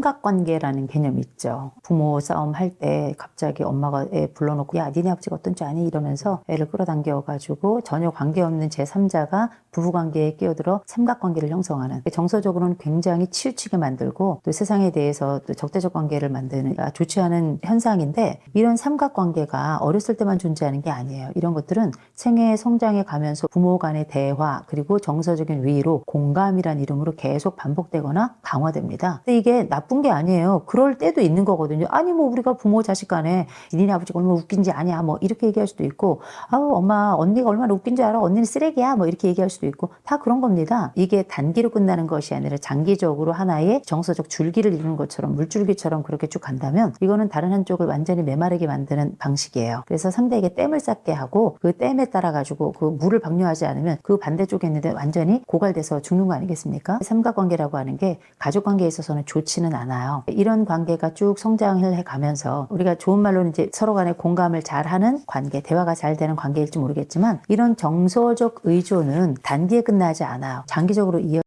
삼각관계라는 개념이 있죠. 부모 싸움 할 때 갑자기 엄마가 애 불러놓고 야 니네 아버지가 어떤 줄 아니 이러면서 애를 끌어당겨가지고 전혀 관계없는 제3자가 부부관계에 끼어들어 삼각관계를 형성하는 정서적으로는 굉장히 치우치게 만들고 또 세상에 대해서 또 적대적 관계를 만드는 아, 좋지 않은 현상인데 이런 삼각관계가 어렸을 때만 존재하는 게 아니에요. 이런 것들은 생애 성장에 가면서 부모 간의 대화 그리고 정서적인 위로 공감이란 이름으로 계속 반복되거나 강화됩니다. 이게 나쁜 게 아니에요. 그럴 때도 있는 거거든요. 아니 뭐 우리가 부모 자식 간에 니네 아버지가 얼마나 웃긴지 아냐 뭐 이렇게 얘기할 수도 있고 아우 엄마 언니가 얼마나 웃긴지 알아 언니는 쓰레기야 뭐 이렇게 얘기할 수도 있고 다 그런 겁니다. 이게 단기로 끝나는 것이 아니라 장기적으로 하나의 정서적 줄기를 이루는 것처럼 물줄기처럼 그렇게 쭉 간다면 이거는 다른 한쪽을 완전히 메마르게 만드는 방식이에요. 그래서 상대에게 댐을 쌓게 하고 그 댐에 따라 가지고 그 물을 방류하지 않으면 그 반대쪽에 있는데 완전히 고갈돼서 죽는 거 아니겠습니까? 삼각관계라고 하는 게 가족 관계에 있어서는 좋지는 않아요. 이런 관계가 쭉 성장을 해 가면서 우리가 좋은 말로는 이제 서로 간에 공감을 잘 하는 관계, 대화가 잘 되는 관계일지 모르겠지만 이런 정서적 의존은 단기에 끝나지 않아요. 장기적으로 이어